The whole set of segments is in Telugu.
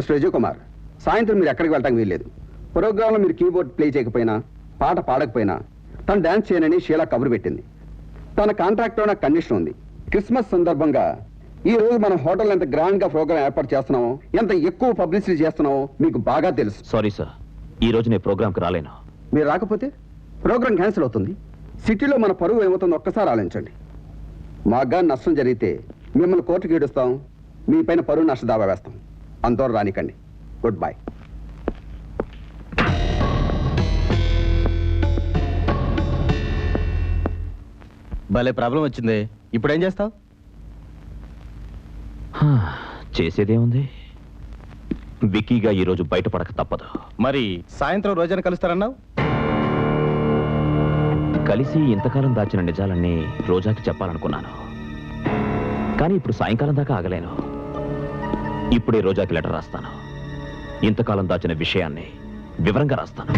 మిస్టర్ విజయ్ కుమార్ సాయంత్రం మీరు ఎక్కడికి వెళ్ళటానికి వీల్లేదు. ప్రోగ్రాంలో మీరు కీబోర్డ్ ప్లే చేయకపోయినా పాట పాడకపోయినా తను డాన్స్ చేయనని షీలా కబురు పెట్టింది. తన కాంట్రాక్ట్లో నాకు కండిషన్ ఉంది. క్రిస్మస్ సందర్భంగా ఈ రోజు మనం హోటల్ ఎంత గ్రాండ్గా ప్రోగ్రామ్ ఏర్పాటు చేస్తున్నామో ఎంత ఎక్కువ పబ్లిసిటీ చేస్తున్నామో మీకు బాగా తెలుసు. సారీ సార్ ఈ రోజు నేను ప్రోగ్రామ్కి రాలేను. మీరు రాకపోతే ప్రోగ్రామ్ క్యాన్సిల్ అవుతుంది. సిటీలో మన పరువు ఏమవుతుందో ఒక్కసారి ఆలోచించండి. మాగా నష్టం జరిగితే మిమ్మల్ని కోర్టుకి ఈడుస్తాం. మీ పైన పరువు నష్ట దావా వేస్తాం. అంతవరకు రానికండి. గుడ్ బై భలే ప్రాబ్లం వచ్చింది. ఇప్పుడు ఏం చేస్తావు? హా, చేసేదేముంది? విక్కీగా ఈ రోజు బయటపడక తప్పదు. మరి సాయంత్రం రోజున కలుస్తారన్నావు? కలిసి ఇంతకాలం దాచిన నిజాలన్నీ రోజాకి చెప్పాలనుకున్నాను. కానీ ఇప్పుడు సాయంకాలం దాకా ఆగలేను. ఇప్పుడే రోజాకి లెటర్ రాస్తాను. ఇంతకాలం దాచిన విషయాన్ని వివరంగా రాస్తాను.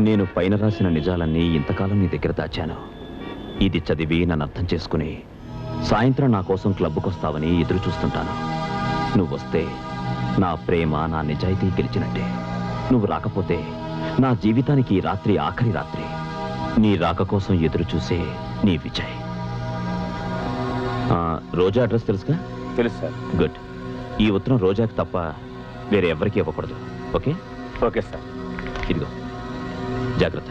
నేను పైన రాసిన నిజాలన్నీ ఇంతకాలం నీ దగ్గర దాచాను. ఇది చదివి నన్ను అర్థం చేసుకుని సాయంత్రం నా కోసం క్లబ్కొస్తావని ఎదురు చూస్తుంటాను. నువ్వు వస్తే నా ప్రేమ నా నిజాయితీ గెలిచినట్టే. నువ్వు రాకపోతే నా జీవితానికి రాత్రి ఆఖరి రాత్రి. నీ రాక కోసం ఎదురు చూసే నీ విజయ్. రోజా అడ్రస్ తెలుసుగా? తెలుసు సార్. గుడ్. ఈ ఉత్తరం రోజాకి తప్ప వేరే ఎవరికీ ఇవ్వకూడదు. ఓకే? Okay sir. ఇదిగో. జాగ్రత్త.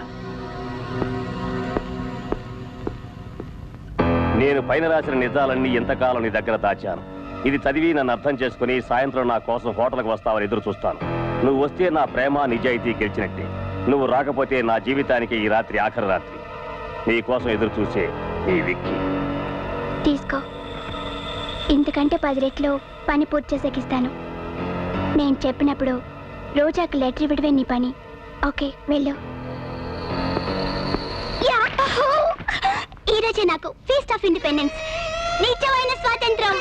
నేను పైన రాసిన నిజాలన్నీ ఎంతకాలం నీ దగ్గర దాచాను. ఇది చదివి నన్ను అర్థం చేసుకుని సాయంత్రం నా కోసం హోటల్కి వస్తావని ఎదురు చూస్తాను. నువ్వు వస్తే నా ప్రేమ నిజాయితీ గెలిచినట్టే. నువ్వు రాకపోతే నా జీవితానికి ఈ రాత్రి ఆఖరి రాత్రి. నీ కోసం ఎదురు చూసే ఈ విక్కీ. తీసుకో. ఇంతకంటే పది రెట్లు పని పూర్తి చేసేకిస్తాను. నేను చెప్పినప్పుడు రోజాకి లెటర్ ఇవ్వడమే నీ పని. ఓకే వెళ్ళు. ఈరోజే నాకు ఫీస్ట్ ఆఫ్ ఇండిపెండెన్స్ నిజమైన స్వాతంత్రం.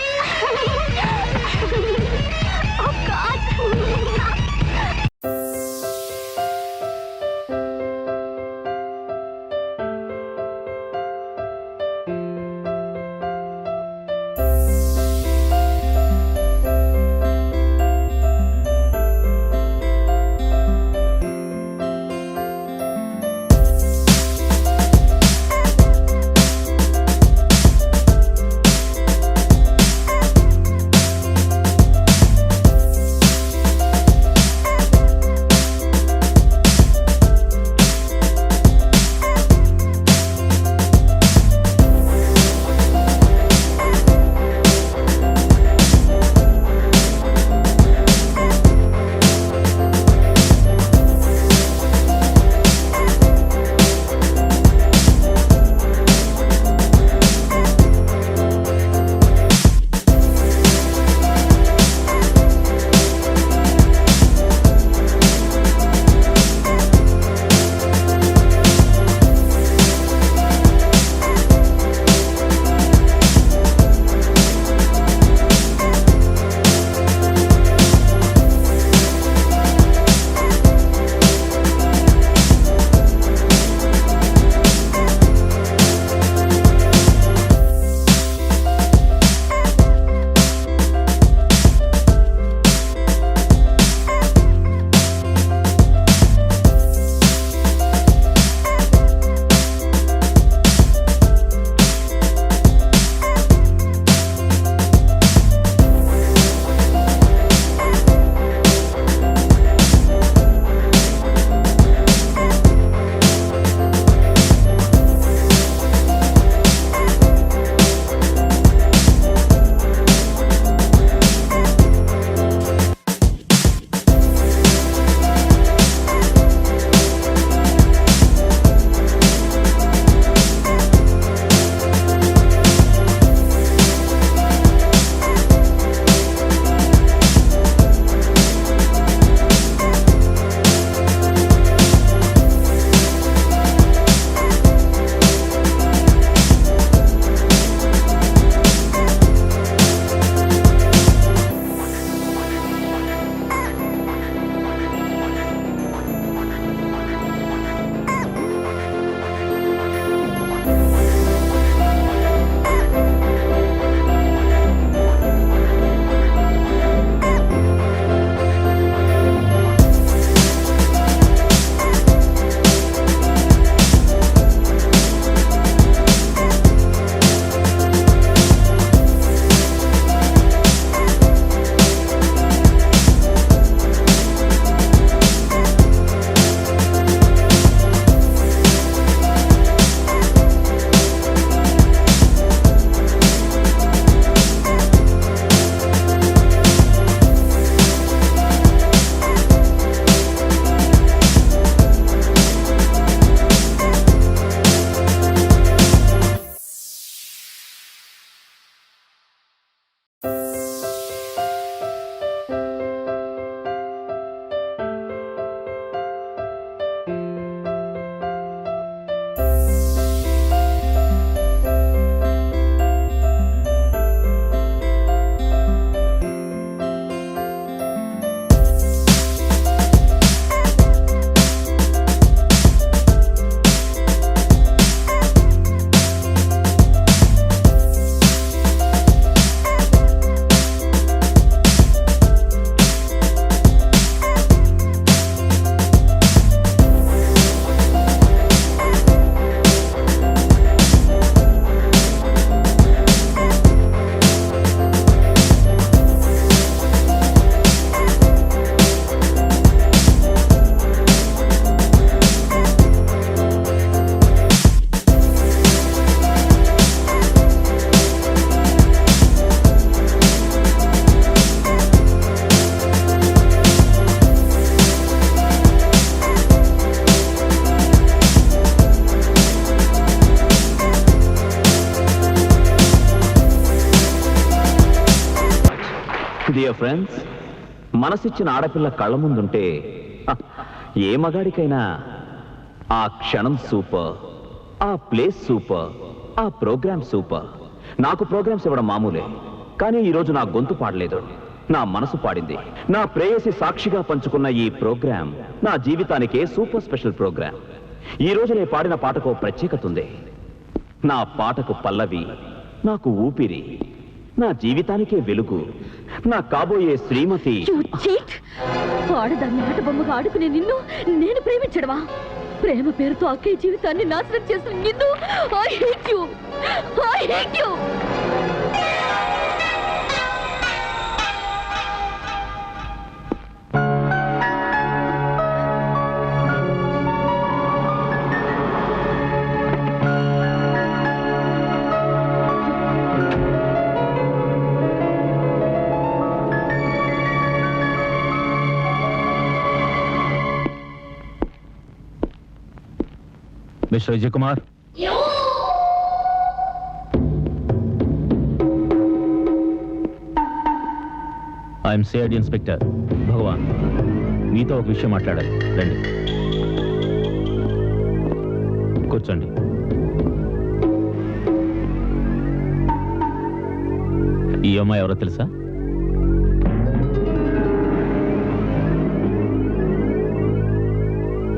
డియర్ ఫ్రెండ్స్ మనసిచ్చిన ఆడపిల్ల కళ్ళ ముందుంటే ఏ మగాడికైనా ఆ క్షణం సూపర్ ఆ ప్లేస్ సూపర్ ఆ ప్రోగ్రామ్ సూపర్. నాకు ప్రోగ్రామ్స్ ఇవ్వడం మామూలే కానీ ఈరోజు నా గొంతు పాడలేదు నా మనసు పాడింది. నా ప్రేయసి సాక్షిగా పంచుకున్న ఈ ప్రోగ్రామ్ నా జీవితానికే సూపర్ స్పెషల్ ప్రోగ్రామ్. ఈ రోజు నేను పాడిన పాటకు ప్రత్యేకత ఉంది. నా పాటకు పల్లవి నాకు ఊపిరి నా జీవితానికే వెలుగు. నా కాబోయే శ్రీమతి. ఆడదాన్ని ఆట బొమ్మగా ఆడుకునే నిన్ను నేను ప్రేమించడమా? ప్రేమ పేరుతో అక్కే జీవితాన్ని నాశనం చేసిన నిన్ను I hate you I hate you mister Vijay Kumar I'm CID inspector. భగవాన్ మీతో ఒక విషయం మాట్లాడాలి. రండి. కూర్చోండి. ఈ అమ్మాయి ఎవరో తెలుసా?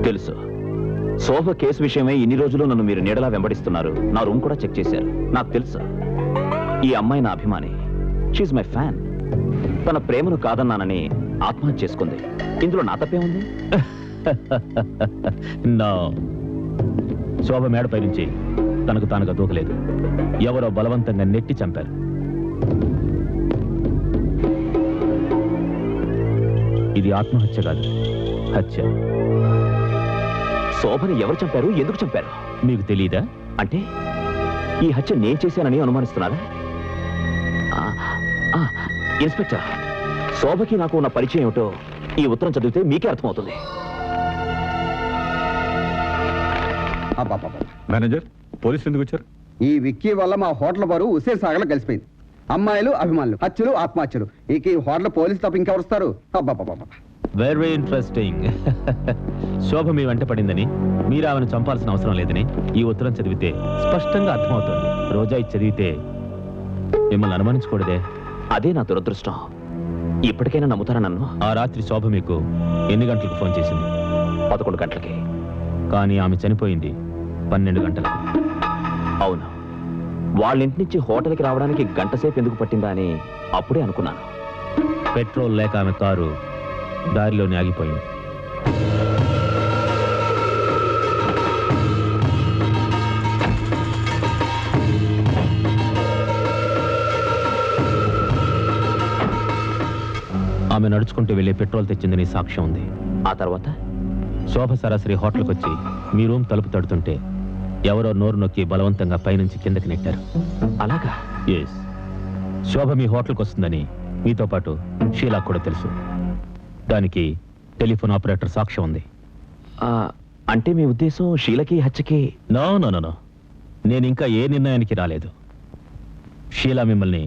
తెలుసు. శోభ కేసు విషయమై ఇన్ని రోజులు నన్ను మీరు నీడలా వెంబడిస్తున్నారు. నా రూమ్ కూడా చెక్ చేశారు. నాకు తెలుసు. ఈ అమ్మాయి నా అభిమాని. షీఈ్ మై ఫ్యాన్ తన ప్రేమను కాదన్నానని ఆత్మహత్య చేసుకుంది. ఇందులో నా తప్పే ఉంది నా శోభ మేడపై నుంచి తనకు తానుగా దూకలేదు. ఎవరో బలవంతంగా నెట్టి చంపారు. ఇది ఆత్మహత్య కాదు హత్య. శోభని ఎవరు చంపారు? ఎందుకు చంపారు? మీకు తెలియదా అంటే ఈ హత్య నేను చేశానని అనుమానిస్తున్నారా? ఆ, ఆ, ఇన్స్పెక్టర్ శోభకి నాకు ఉన్న పరిచయం ఏమిటో ఈ ఉత్తరం చదివితే మీకే అర్థమవుతుంది. అబ్బబ్బబ్బ. మేనేజర్ పోలీసులు ఎందుకు వచ్చారు? ఈ విక్కీ వల్ల మా హోటల్ బరువు ఉసే సాగలో కలిసిపోయింది. అమ్మాయిలు అభిమానులు హత్యలు ఆత్మహత్యలు. ఇక ఈ హోటల్ పోలీసు తప్ప ఇంకెవరు వస్తారు? అబ్బాబాబా వెరీ ఇంట్రెస్టింగ్ శోభ మీ వెంట పడిందని మీరు ఆమెను చంపాల్సిన అవసరం లేదని ఈ ఉత్తరం చదివితే స్పష్టంగా అర్థమవుతుంది. రోజా ఇది చదివితే మిమ్మల్ని అనుమానించకూడదే. అదే నా దురదృష్టం. ఇప్పటికైనా నమ్ముతారా నన్ను? ఆ రాత్రి శోభ మీకు ఎన్ని గంటలకు ఫోన్ చేసింది? పదకొండు గంటలకి. కానీ ఆమె చనిపోయింది పన్నెండు గంటలకు. అవును. వాళ్ళ ఇంటి నుంచి హోటల్కి రావడానికి గంట సేపు ఎందుకు పట్టిందా అని అప్పుడే అనుకున్నాను. పెట్రోల్ లేక ఆమె కారు దారిలోనే ఆగిపోయింది. ఆమె నడుచుకుంటూ వెళ్ళి పెట్రోల్ తెచ్చిందని సాక్ష్యం ఉంది. ఆ తర్వాత? శోభ సరాసరి హోటల్కి వచ్చి మీ రూమ్ తలుపు తడుతుంటే ఎవరో నోరు నొక్కి బలవంతంగా పైనుంచి కిందకి నెట్టారు. అలాగా? ఎస్ శోభ మీ హోటల్కి వస్తుందని మీతో పాటు షీలా కూడా తెలుసు. దానికి టెలిఫోన్ ఆపరేటర్ సాక్ష్యం ఉంది. అంటే మీ ఉద్దేశం షీలకి హత్యకి? నో నో నో నేను ఇంకా ఏ నిర్ణయానికి రాలేదు. షీలా మిమ్మల్ని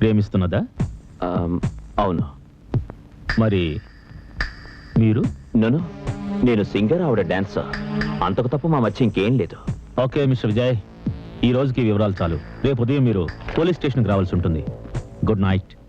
ప్రేమిస్తున్నదా? అవును. మరి మీరు? నన్ను? నేను సింగర్ ఆవిడ డాన్సర్. అంతకు తప్ప మా మధ్య ఇంకేం లేదు. Okay mister Vijay. ఈ రోజుకి వివరాలు చాలు. రేపు ఉదయం మీరు పోలీస్ స్టేషన్కి రావాల్సి ఉంటుంది. Good night.